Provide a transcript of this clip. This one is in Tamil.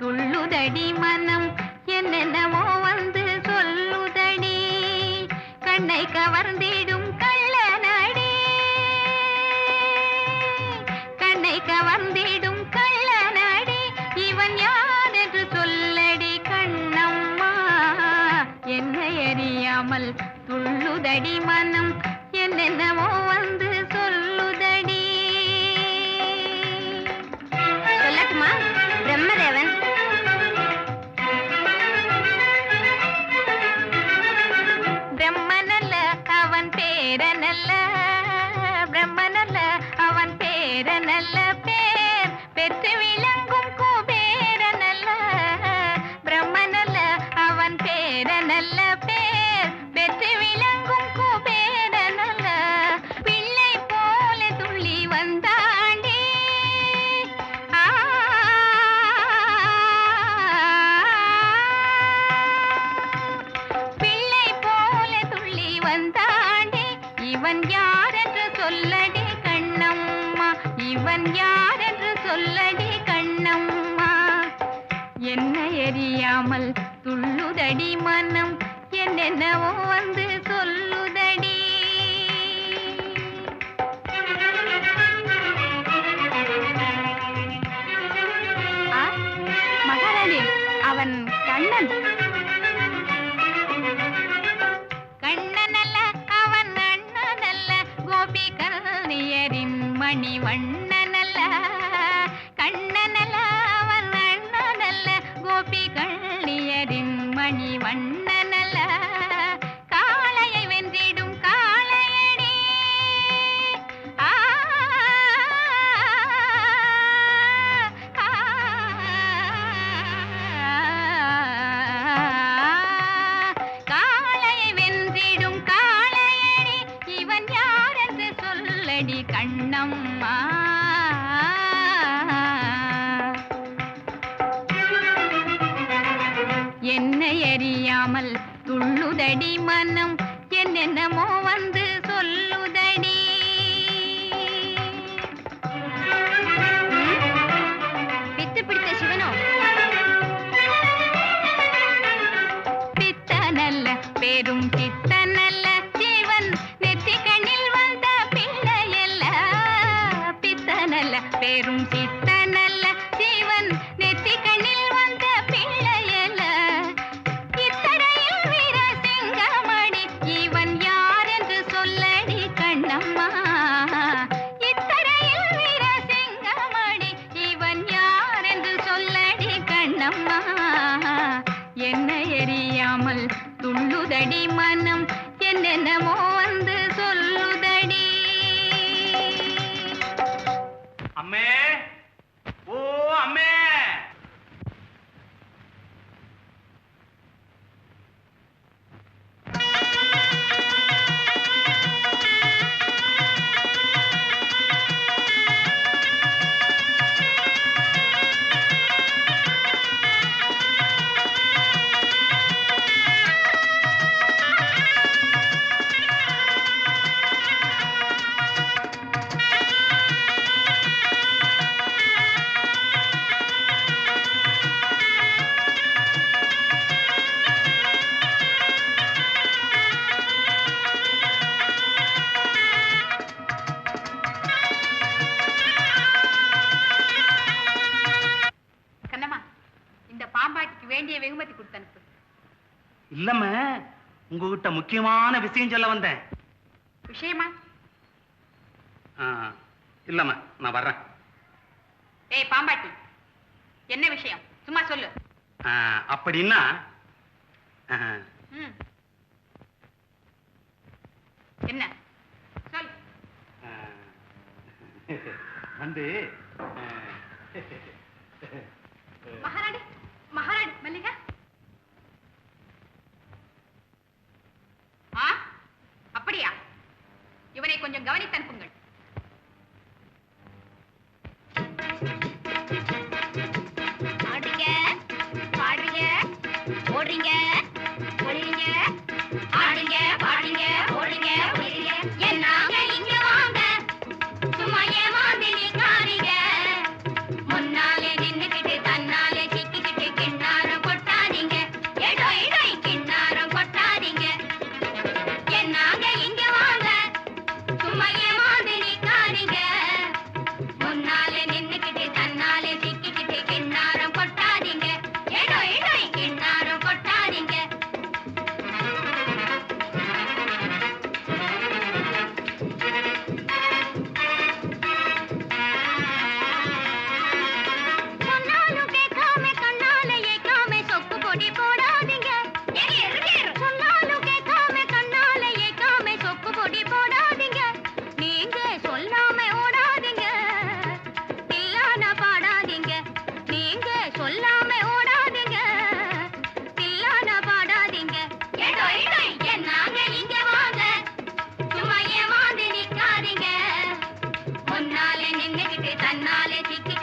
துள்ளுதடி மனம் என்னென்னவோ வந்து சொல்லுதடி. கண்ணை கவர்ந்திடும் கள்ள நடி கண்ணை கவர்ந்திடும் கள்ளனடி. இவன் யார் என்று சொல்லடி கண்ணம்மா. என்னை அறியாமல் துள்ளுதடி மனம் என்னென்னவோ வந்து அவன் இவன் யார் என்று சொல்லடி கண்ணம்மா? இவன் யார் என்று சொல்லடி கண்ணம்மா? என்ன எரியாமல் துள்ளுதடி மனம்? என்னென்னவோ வந்து சொல்லுதடி. மகாராணி அவன் கண்ணன். மணி வண்ணனல்ல கண்ணனல்ல அவன் அண்ணனல்ல கோபி கல்னியரின் மணி வண்ண என்னை அறியாமல் துள்ளுதடி மனம் என்னென்னமோ வந்து சொல்லுதடி. பித்து பிடித்த சிவனோ? பித்தனல்ல பெரும் பித்தனல்ல சிவன் நெத்தி கண்ணில் வந்த பிள்ளையல்ல. பித்தனல்ல பெரும் பித்த என்னென்னமோ இல்லம்மா உங்ககிட்ட முக்கியமான விஷயம் சொல்ல வந்தேன். விஷயமா? இல்லம்மா நான் வர்றேன். ஏய் பாம்பாட்டி என்ன விஷயம்? சும்மா சொல்லு. அப்படின்னா. என்ன? சொல் வந்து இவனை கொஞ்சம் கவனித்து அனுப்புங்கள். ஆடுறீங்க பாடுறீங்க ஓடுறீங்க. പിന്നാലെ നിന്നിട്ട് തന്നാലെ ചിക്കി